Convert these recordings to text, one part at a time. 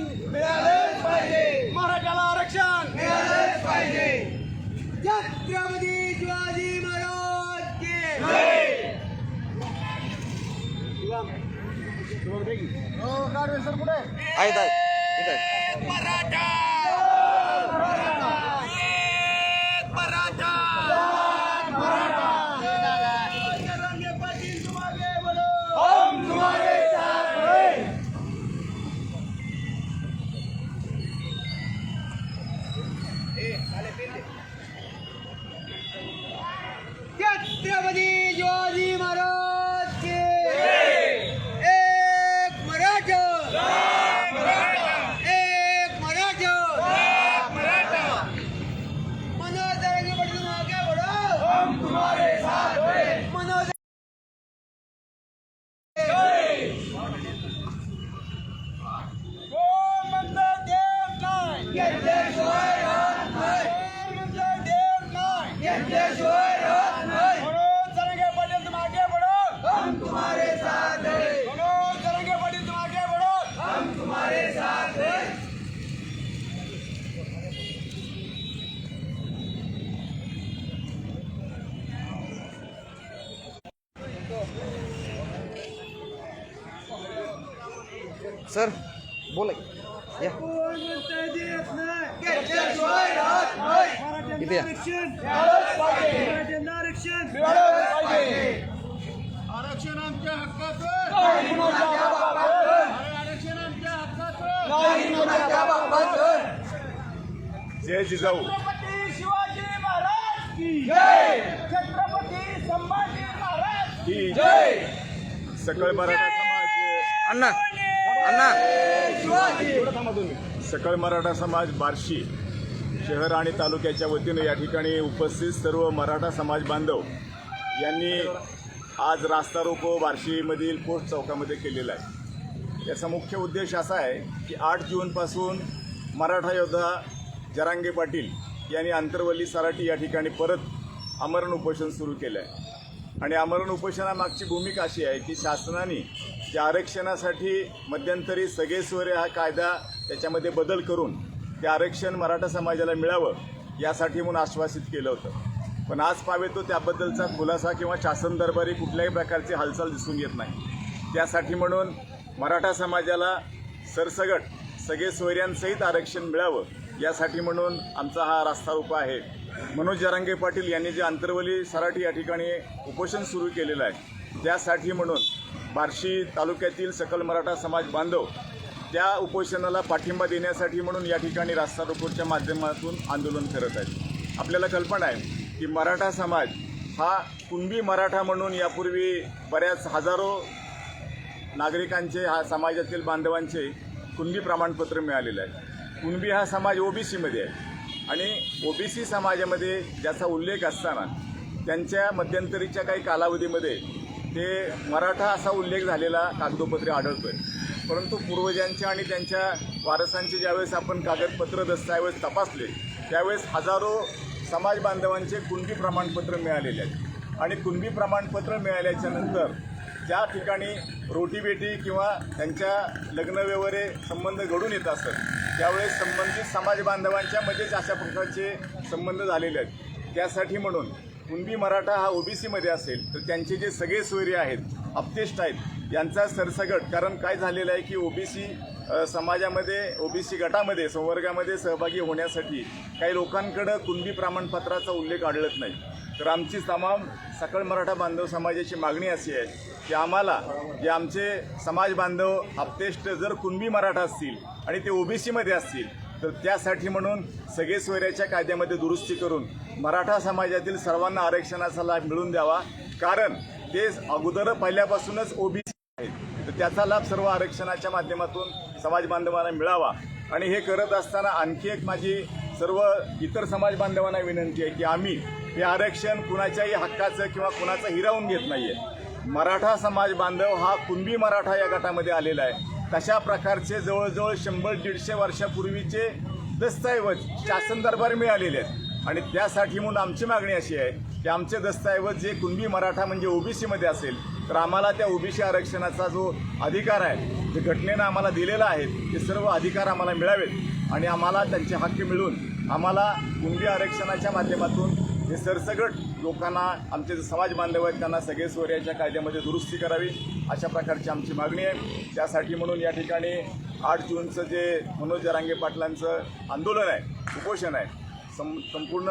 आरक्षण मिळालंच पाहिजे मराठ्याला आरक्षण. मिळालंच पाहिजे छत्रपती शिवाजी महाराज की. आहेत आहेत. इथं आहे. मराठा! सर बोला. की. या. इथे या. आरक्षण आमच्या हक्काचं नाही कोणाच्या बापाचं आरक्षण आमच्या हक्काचं नाही कोणाच्या बापाचं जय जिजाऊ. छत्रपती शिवाजी महाराज की जय. छत्रपती संभाजी महाराज ही जय. सकळ मराठा समाज. अण्णा. अण्णा. सकळ मराठा समाज बार्शी शहर आणि तालुक्याच्या वतीनं या ठिकाणी उपस्थित सर्व मराठा समाज बांधव यांनी आज रास्ता रोको बार्शीमधील पोस्ट चौकामध्ये केलेला आहे. याचा मुख्य उद्देश असा आहे की आठ जूनपासून मराठा योद्धा जरांगे पाटील यांनी आंतरवल्ली सराटी या ठिकाणी परत आमरण उपोषण सुरू केलं आहे आणि आमरण उपोषणामागची भूमिका अशी आहे की शासनाने त्या आरक्षणासाठी मध्यंतरी सगळेस्वरे हा कायदा त्याच्यामध्ये बदल करून ते आरक्षण मराठा समाजाला मिळावं यासाठी म्हणून आश्वासित केलं होतं. पण आज पावे तो त्याबद्दलचा खुलासा किंवा शासन दरबारी कुठल्याही प्रकारची हालचाल दिसून येत नाही. त्यासाठी म्हणून मराठा समाजाला सरसगट सगळे सोयऱ्यांसहित आरक्षण मिळावं यासाठी म्हणून आमचा हा रास्ता रोको आहे. मनोज जरांगे पाटील यांनी जे आंतरवली सराठी या ठिकाणी उपोषण सुरू केलेलं आहे त्यासाठी म्हणून बार्शी तालुक्यातील सकल मराठा समाज बांधव त्या उपोषणाला पाठिंबा देण्यासाठी म्हणून या ठिकाणी रास्ता रोकोच्या माध्यमातून आंदोलन करत आहेत. आपल्याला कल्पना आहे की मराठा समाज हा कुणबी मराठा म्हणून यापूर्वी बऱ्याच हजारो नागरिकांचे हा समाजातील बांधवांचे कुणबी प्रमाणपत्र मिळालेलं आहे. कुणबी हा समाज ओबीसीमध्ये आहे. आणि ओबीसी समाजामध्ये ज्याचा उल्लेख असताना त्यांच्या मध्यंतरीच्या काही कालावधीमध्ये ते मराठा असा उल्लेख झालेला कागदोपत्री आढळतोय. परंतु पूर्वजांच्या आणि त्यांच्या वारसांचे ज्यावेळेस आपण कागदपत्र दस्तऐवज तपासले त्यावेळेस हजारो समाज बांधवांचे कुणबी प्रमाणपत्र मिळालेले आहेत. आणि कुणबी प्रमाणपत्र मिळाल्याच्या नंतर ज्या ठिकाणी रोटीबेटी किंवा त्यांच्या लग्नव्यवहारे संबंध घडून येत असत त्यावेळेस संबंधित समाज बांधवांच्या मध्येच अशा प्रकारचे संबंध झालेले आहेत त्यासाठी म्हणून कुणबी मराठा हा ओबीसीमध्ये असेल तर त्यांचे जे सगळे सोयरे आहेत अपतेष्ट आहेत यांचा सरसगट कारण काय झालेलं आहे की ओबीसी समाजामध्ये ओबीसी गटामध्ये संवर्गामध्ये सहभागी होण्यासाठी काही लोकांकडं कुणबी प्रमाणपत्राचा उल्लेख आढळत नाही. तर आमची तमाम सकळ मराठा बांधव समाजाची मागणी अशी आहे की आम्हाला जे आमचे समाज बांधव अपतेष्ट जर कुणबी मराठा असतील आणि ते ओबीसीमध्ये असतील. तर त्यासाठी म्हणून सगळे सोयऱ्याच्या कायद्यामध्ये दुरुस्ती करून मराठा समाजातील सर्वांना आरक्षणाचा लाभ मिळून द्यावा. कारण ते अगोदर पहिल्यापासूनच ओबीसी आहेत. तर त्याचा लाभ सर्व आरक्षणाच्या माध्यमातून समाज बांधवांना मिळावा. आणि हे करत असताना आणखी एक माझी सर्व इतर समाज बांधवांना विनंती आहे की आम्ही हे आरक्षण कुणाच्याही हक्काचं किंवा कुणाचं हिरावून घेत नाही आहे मराठा समाज बांधव हा कुणबी मराठा या गटामध्ये आलेला आहे. तशा प्रकारचे जवळजवळ शंभर दीडशे वर्षापूर्वीचे दस्तऐवज शासन दरबार मिळालेले आहेत. आणि त्यासाठी म्हणून आमची मागणी अशी आहे की आमचे दस्तऐवज जे कुणबी मराठा म्हणजे ओबीसीमध्ये असेल तर आम्हाला त्या ओबीसी आरक्षणाचा जो अधिकार आहे जे घटनेनं आम्हाला दिलेला आहे ते सर्व अधिकार आम्हाला मिळावेत. आणि आम्हाला त्यांचे हक्क मिळून आम्हाला कुणबी आरक्षणाच्या माध्यमातून हे सरसगट लोकांना आमचे जे समाज बांधव आहेत त्यांना सगळे सोयऱ्याच्या कायद्यामध्ये दुरुस्ती करावी अशा प्रकारची आमची मागणी आहे. त्यासाठी म्हणून या ठिकाणी आठ जूनचं जे मनोज जरांगे पाटलांचं आंदोलन आहे उपोषण आहे सं संपूर्ण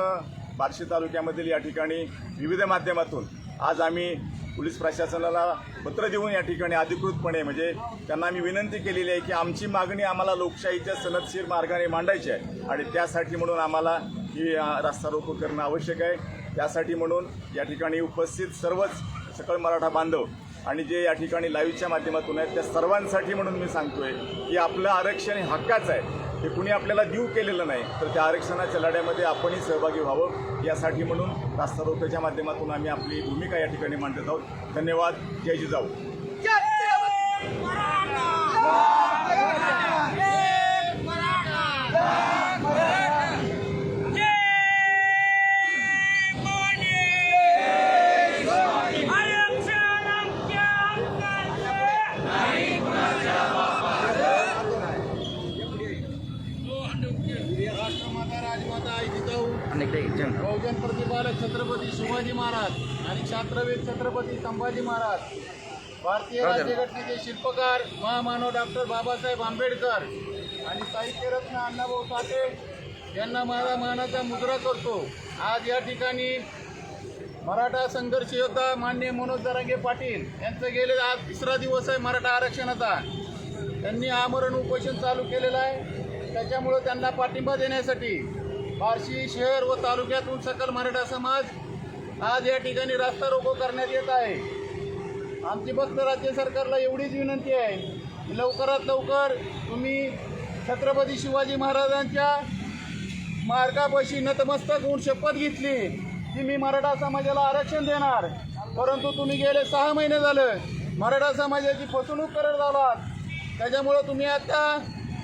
बार्शी तालुक्यामधील या ठिकाणी विविध माध्यमातून आज आम्ही पोलीस प्रशासनाला पत्र देऊन या ठिकाणी अधिकृतपणे म्हणजे त्यांना आम्ही विनंती केलेली आहे की आमची मागणी आम्हाला लोकशाहीच्या सनदशीर मार्गाने मांडायची आहे. आणि त्यासाठी म्हणून आम्हाला ही अ, रास्ता रोको करणं आवश्यक आहे. त्यासाठी म्हणून या ठिकाणी उपस्थित सर्वच सकळ मराठा बांधव आणि जे या ठिकाणी लाईव्हच्या माध्यमातून आहेत त्या सर्वांसाठी म्हणून मी सांगतोय की आपलं आरक्षण हे हक्काचं आहे. हे कुणी आपल्याला देऊ केलेलं नाही तर त्या आरक्षणाच्या लढ्यामध्ये आपणही सहभागी व्हावं. यासाठी म्हणून रास्ता रोकोच्या माध्यमातून आम्ही आपली भूमिका या ठिकाणी मांडत आहोत. धन्यवाद. जय जिजाऊ. बहुजन प्रतिपालक छत्रपती शिवाजी महाराज आणि छात्रवीर छत्रपती संभाजी महाराज. भारतीय राजा. राज्यघटनेचे शिल्पकार महामानव डॉक्टर बाबासाहेब आंबेडकर आणि साहित्यरत्न अण्णाभाऊ साठे यांना माझा मानाचा मुद्रा करतो. आज या ठिकाणी मराठा संघर्ष योद्धा मान्य मनोज दरांगे पाटील यांचं गेले आज तिसरा दिवस आहे मराठा आरक्षणाचा. त्यांनी आमरण उपोषण चालू केलेलं आहे. त्याच्यामुळं त्यांना पाठिंबा देण्यासाठी बार्शी शहर व तालुक्यातून सकल मराठा समाज आज या ठिकाणी रास्ता रोको करण्यात येत आहे. आमची फक्त राज्य सरकारला एवढीच विनंती आहे. की लवकरात लवकर तुम्ही छत्रपती शिवाजी महाराजांच्या मार्गापाशी नतमस्तक होऊन शपथ घेतली की मी मराठा समाजाला आरक्षण देणार. परंतु तुम्ही गेले सहा महिने झालं मराठा समाजाची फसवणूक करत आलात त्याच्यामुळं तुम्ही आता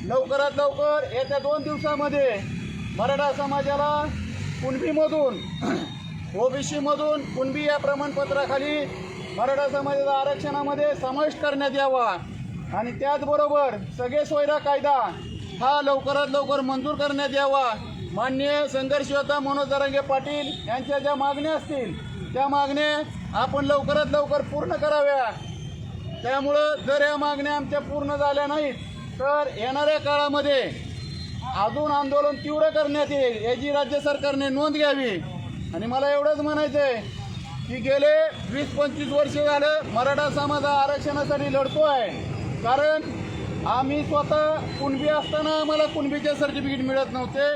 लवकरात लवकर येत्या दोन दिवसामध्ये मराठा समाजाला कुणबीमधून ओबीसीमधून कुणबी या प्रमाणपत्राखाली मराठा समाजाचा आरक्षणामध्ये समावेश करण्यात यावा. आणि त्याचबरोबर सगळे सोयरा कायदा हा लवकरात लवकर मंजूर करण्यात यावा. मान्य संघर्ष मनोज दरंगे पाटील यांच्या ज्या मागण्या असतील त्या मागण्या आपण लवकरात लवकर पूर्ण कराव्या. त्यामुळं जर या मागण्या आमच्या पूर्ण झाल्या नाहीत तर येणाऱ्या काळामध्ये अजून आंदोलन तीव्र करण्यात येईल याची राज्य सरकारने नोंद घ्यावी. आणि मला एवढंच म्हणायचं आहे की गेले वीस पंचवीस वर्ष झालं मराठा समाज हा आरक्षणासाठी लढतो आहे कारण आम्ही स्वतः कुणबी असताना आम्हाला कुणबीचे सर्टिफिकेट मिळत नव्हते.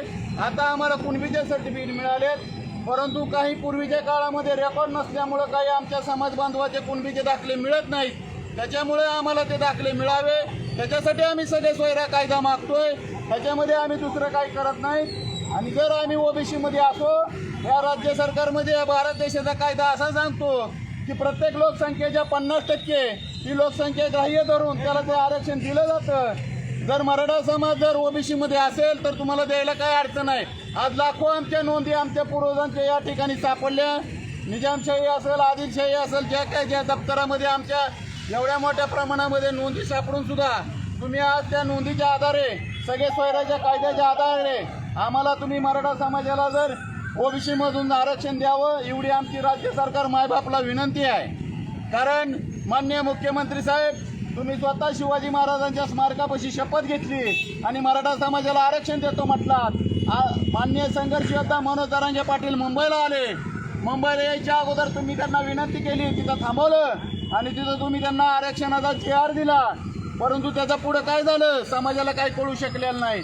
आता आम्हाला कुणबीचे सर्टिफिकेट मिळालेत. परंतु काही पूर्वीच्या काळामध्ये रेकॉर्ड नसल्यामुळं काही आमच्या समाज बांधवाचे कुणबीचे दाखले मिळत नाहीत. त्याच्यामुळे आम्हाला ते दाखले मिळावे. त्याच्यासाठी आम्ही सगळे सोयरा कायदा मागतोय. त्याच्यामध्ये आम्ही दुसरं काही करत नाही. आणि जर आम्ही ओबीसीमध्ये असो या राज्य सरकारमध्ये या भारत देशाचा कायदा असा सांगतो की प्रत्येक लोकसंख्येच्या पन्नास टक्के ही लोकसंख्या ग्राह्य धरून त्याला ते आरक्षण दिलं जातं. जर मराठा समाज जर ओबीसीमध्ये असेल तर तुम्हाला द्यायला काय अडचण आहे? आज लाखो आमच्या नोंदी आमच्या पूर्वजांच्या या ठिकाणी सापडल्या. निजामशाही असेल आदिलशाही असेल ज्या काय ज्या दप्तरामध्ये आमच्या एवढ्या मोठ्या प्रमाणामध्ये नोंदी सापडून सुद्धा तुम्ही आज त्या नोंदीच्या आधारे सगळे स्वैराच्या कायद्याच्या आधारे आम्हाला तुम्ही मराठा समाजाला जर ओबीसीमधून आरक्षण द्यावं एवढी आमची राज्य सरकार मायबापला विनंती आहे. कारण मान्य मुख्यमंत्री साहेब तुम्ही स्वतः शिवाजी महाराजांच्या स्मारकापाशी शपथ घेतली आणि मराठा समाजाला आरक्षण देतो म्हटलात. आ- मान्य संघर्ष योद्धा मनोज दरांगे पाटील मुंबईला आले. मुंबईला यायच्या अगोदर तुम्ही त्यांना विनंती केली तिथं थांबवलं. आणि तिथं तुम्ही त्यांना आरक्षणाचा जे आर दिला. परंतु त्याचं पुढं काय झालं? समाजाला काही कळू शकलेलं नाही.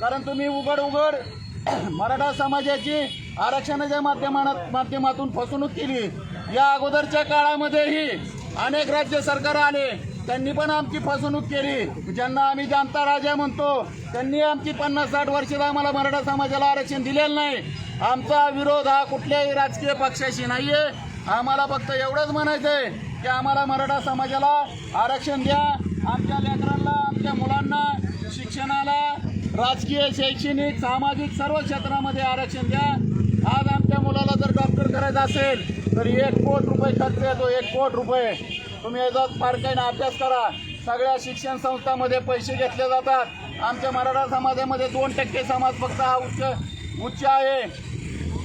कारण तुम्ही उघड उघड मराठा समाजाची आरक्षणाच्या माध्यमात माध्यमातून फसवणूक केली. या अगोदरच्या काळामध्येही अनेक राज्य सरकार आले. त्यांनी पण आमची फसवणूक केली. ज्यांना आम्ही जाणता राजा म्हणतो त्यांनी आमची पन्नास साठ वर्षात आम्हाला मराठा समाजाला आरक्षण दिलेलं नाही. आमचा विरोध हा कुठल्याही राजकीय पक्षाशी नाहीये. आम्हाला फक्त एवढंच म्हणायचं आहे की आम्हाला मराठा समाजाला आरक्षण द्या. आमच्या लेकरांना आमच्या मुलांना शिक्षणाला राजकीय शैक्षणिक सामाजिक सर्व क्षेत्रामध्ये आरक्षण द्या. आज आमच्या मुलाला जर डॉक्टर करायचं असेल तर एक कोट रुपये खर्च येतो एक कोट रुपये. तुम्ही याचा बारकाईनं अभ्यास करा. सगळ्या शिक्षण संस्थांमध्ये पैसे घेतले जातात. आमच्या मराठा समाजामध्ये दोन टक्के समाज फक्त हा उच्च उच्च आहे.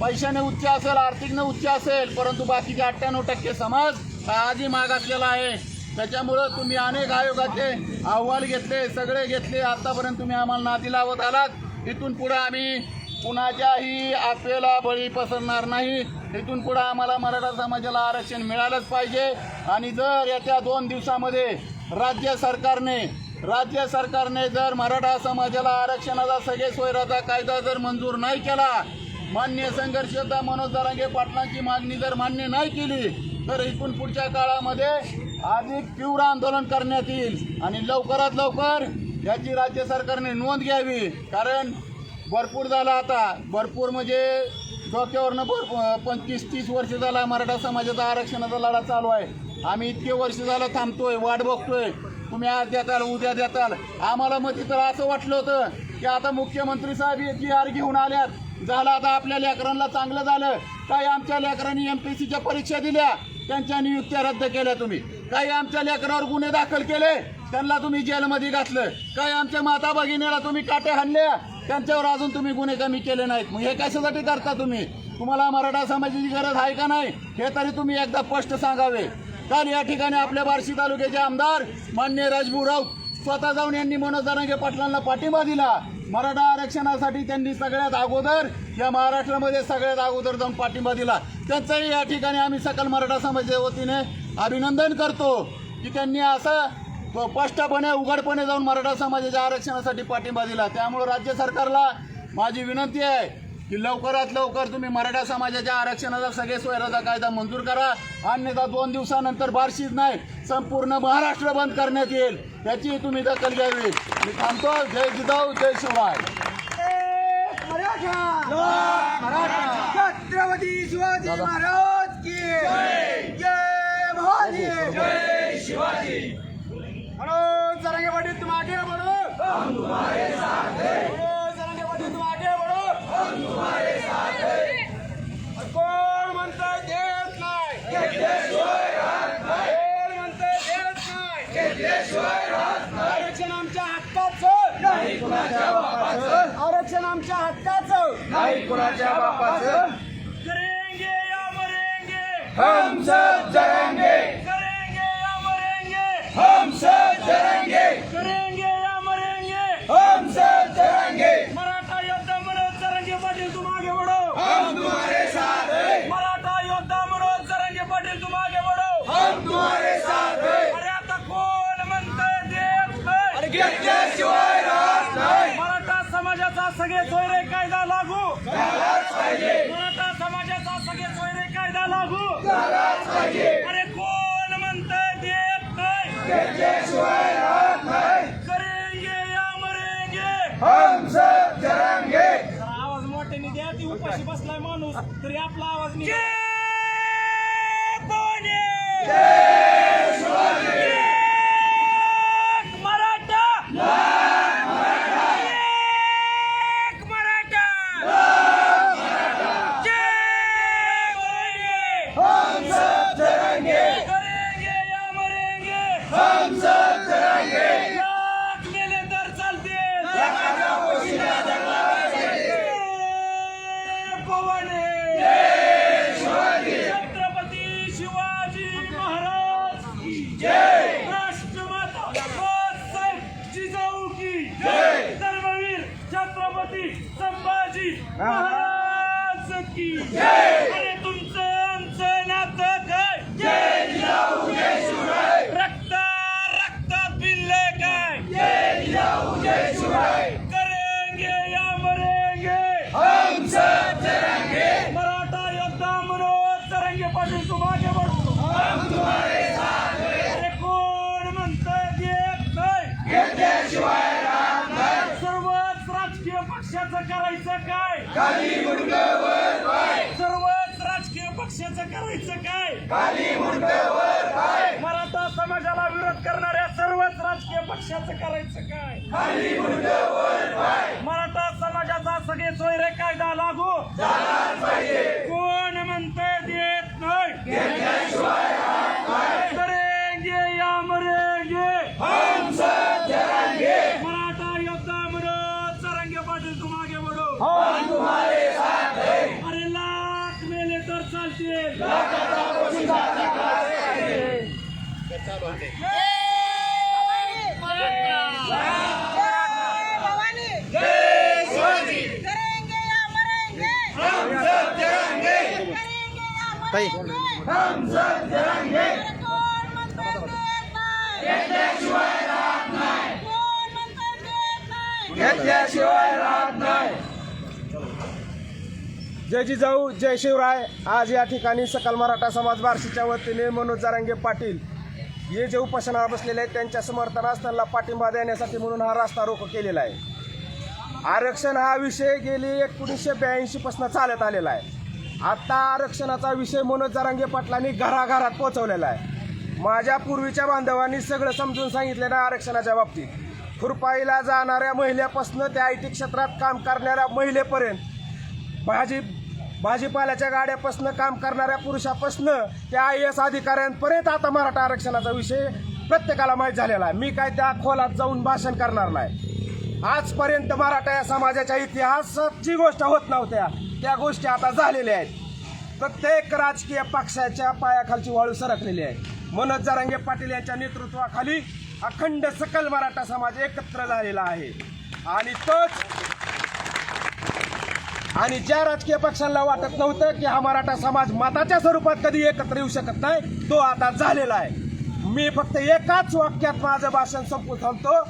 पैशाने उच्च असेल आर्थिकने उच्च असेल परंतु बाकीचे अठ्ठ्याण्णव टक्के समाज हा आधी मागासलेला आहे. त्याच्यामुळं तुम्ही अनेक आयोगाचे अहवाल घेतले सगळे घेतले. आतापर्यंत तुम्ही आम्हाला नादी लावत आलात. इथून पुढं आम्ही कुणाच्याही आफेला बळी पसरणार नाही. इथून पुढं आम्हाला मराठा समाजाला आरक्षण मिळालंच पाहिजे. आणि जर येत्या दोन दिवसामध्ये राज्य सरकारने राज्य सरकारने जर मराठा समाजाला आरक्षणाचा सगळे सोयराचा कायदा जर मंजूर नाही केला मान्य संघर्ष मनोज दरांगे पाटलांची मागणी जर मान्य नाही केली तर इथून पुढच्या काळामध्ये अधिक तीव्र आंदोलन करण्यात येईल. आणि लवकरात लवकर याची राज्य सरकारने नोंद घ्यावी. कारण भरपूर झाला आता. भरपूर म्हणजे डोक्यावरनं भरपूर पंचवीस तीस वर्ष झाला मराठा समाजाचा आरक्षणाचा लढा चालू आहे. आम्ही इतके वर्ष झालं थांबतोय वाट बघतोय. तुम्ही आज देताल उद्या देताल. आम्हाला मग तिथं असं वाटलं होतं की आता मुख्यमंत्री साहेब जी आर घेऊन आल्यात. झालं आता आपल्या लेकरांना चांगलं झालं. काही आमच्या लेकरांनी एम पी सीच्या परीक्षा दिल्या. त्यांच्या नियुक्त्या रद्द केल्या तुम्ही. काही आमच्या लेकरावर गुन्हे दाखल केले त्यांना तुम्ही जेलमध्ये घातलं. काही आमच्या माता भगिनीला तुम्ही काटे हाणल्या त्यांच्यावर अजून तुम्ही गुन्हे कमी केले नाहीत. मग हे कशासाठी करता तुम्ही? तुम्हाला मराठा समाजाची गरज आहे का नाही? हे तरी तुम्ही एकदा स्पष्ट सांगावे. काल या ठिकाणी आपल्या बार्शी तालुक्याचे आमदार मान्य राजभू राऊत स्वतः जाऊन यांनी मनोज जरांगे पाटलांना पाठिंबा दिला. मराठा आरक्षणासाठी त्यांनी सगळ्यात अगोदर या महाराष्ट्रामध्ये सगळ्यात अगोदर जाऊन पाठिंबा दिला. त्यांचंही या ठिकाणी आम्ही सकल मराठा समाजाच्या वतीने अभिनंदन करतो की त्यांनी असं स्पष्टपणे उघडपणे जाऊन मराठा समाजाच्या आरक्षणासाठी पाठिंबा दिला. त्यामुळं राज्य सरकारला माझी विनंती आहे की लवकरात लवकर तुम्ही मराठा समाजाच्या आरक्षणाचा सगळे सोयराचा कायदा मंजूर करा. अन्यथा दोन दिवसानंतर बार्शीच नाही संपूर्ण महाराष्ट्र बंद करण्यात येईल. याची तुम्ही दखल घ्यावी. मी थांबतो. जय जिजाऊ जय शिवाय. छत्रपती शिवाजी महाराज की जय! भवानी! जय शिवाजी! पाटील तुम आगे बढ़ो हम तुम्हारे साथ हैं मनोज जरांगे पाटील तुम आगे बढ़ो हम तुम्हारे साथ हैं कोण देत नाही? नाही? आरक्षण आमच्या हक्काचं? नाही कुणाच्या बापाचं आरक्षण आमच्या हक्काचं? नाही कुणाच्या बापाचं? करेंगे या मरेंगे. हम सब जरेंगे अरे कोण म्हणतंय देत नाही. करेंगे या मरेंगे हम सब जरेंगे. आवाज मोठ्याने द्या ती उपाशी बसलाय माणूस तरी आपला आवाज नाही मराठा एक मराठा जय मरेंगे हम सब जरेंगे करेंगे या मरेंगे हम सब जरेंगे लाख मेले तर चालतील पवने छत्रपती शिवाजी महाराज की जय राष्ट्रमाता साहेब जिजाऊ की जय धर्मवीर छत्रपती संभाजी महाराज की जय अरे तुमचं आमचं नातं काय जय जिजाऊ जय शिवराय रक्त रक्तात भिनले काय जय जिजाऊ जय शिवराय करेंगे या मरेंगे हम सब जरेंगे मराठा योद्धा मनोज तरंगे पाटील तुम आगे बढ़ो अरे कोण सर्वच राजकीय पक्षाचं करायचं काय? सर्वच राजकीय पक्षाचं करायचं काय? विरोध करणाऱ्या सर्वच राजकीय पक्षाचं करायचं काय? मराठा समाजाचा सगळे सोयरे कायदा लागू कोण म्हणते देत नाही करेंगे या मरेंगे मराठा योद्धा म्हणून सरंगे पाटील तुम आगे बढ़ो अरे लाख मेले तर चालतील भवानी जय शिवाजी करेंगे या मरेंगे हम सब करेंगे करेंगे या ताई. हम सब करेंगे घेतल्याशिवाय राहत नाही घेतल्याशिवाय राहत नाही जय जिजाऊ जय शिवराय. आज या ठिकाणी सकल मराठा समाज बार्शीच्या वतीने मनोज जारांगे पाटील हे जे उपासनावर बसलेले आहेत त्यांच्या समर्थनास त्यांना पाठिंबा देण्यासाठी म्हणून हा रास्ता रोको केलेला आहे. आरक्षण हा विषय गेली एकोणीसशे ब्याऐंशी पासून चालत आलेला आहे. आता आरक्षणाचा विषय मनोज जारांगे पाटलांनी घराघरात पोहोचवलेला आहे. माझ्या पूर्वीच्या बांधवांनी सगळं समजून सांगितलेलं आहे आरक्षणाच्या बाबतीत. खुरपाईला जाणाऱ्या महिलेपासून त्या आय टी क्षेत्रात काम करणाऱ्या महिलेपर्यंत भाजी भाजीपाल्याच्या गाड्यापासून काम करणाऱ्या पुरुषापासून त्या आय एस अधिकाऱ्यांपर्यंत आता मराठा आरक्षणाचा विषय प्रत्येकाला माहीत झालेला आहे. मी काय त्या खोलात जाऊन भाषण करणार नाही. आजपर्यंत मराठा या समाजाच्या इतिहासात जी गोष्ट होत नव्हत्या त्या गोष्टी आता झालेल्या आहेत. प्रत्येक राजकीय पक्षाच्या पायाखालची वाळू सरकलेली आहे. मनोज जरांगे पाटील यांच्या नेतृत्वाखाली अखंड सकल मराठा समाज एकत्र झालेला आहे. आणि तोच आणि ज्या राजकीय पक्षांना वाटत नव्हतं की हा मराठा समाज मताच्या स्वरूपात कधी एकत्र येऊ शकत नाही तो आता झालेला आहे. मी फक्त एकाच वाक्यात माझं भाषण संपू थांबतो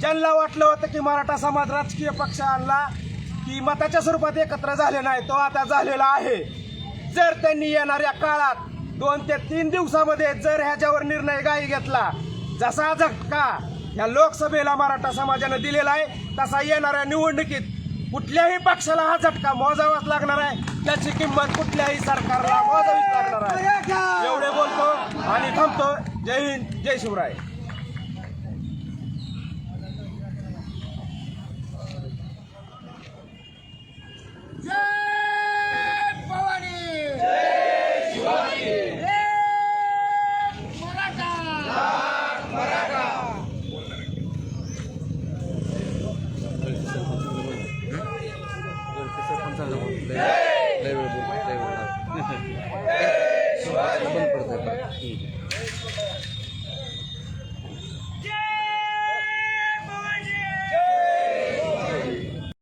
ज्यांना वाटलं होतं की मराठा समाज राजकीय पक्षांना की मताच्या स्वरूपात एकत्र झाले नाही तो आता झालेला आहे. जर त्यांनी येणाऱ्या काळात दोन ते तीन दिवसामध्ये जर ह्याच्यावर निर्णय गाई घेतला जसा झटका या लोकसभेला मराठा समाजानं दिलेला आहे तसा येणाऱ्या निवडणुकीत कुठल्याही पक्षाला हा झटका मोजावाच लागणार आहे. त्याची किंमत कुठल्याही सरकारला मोजावीच लागणार आहे. एवढे बोलतो आणि थांबतो. जय हिंद जय शिवराय.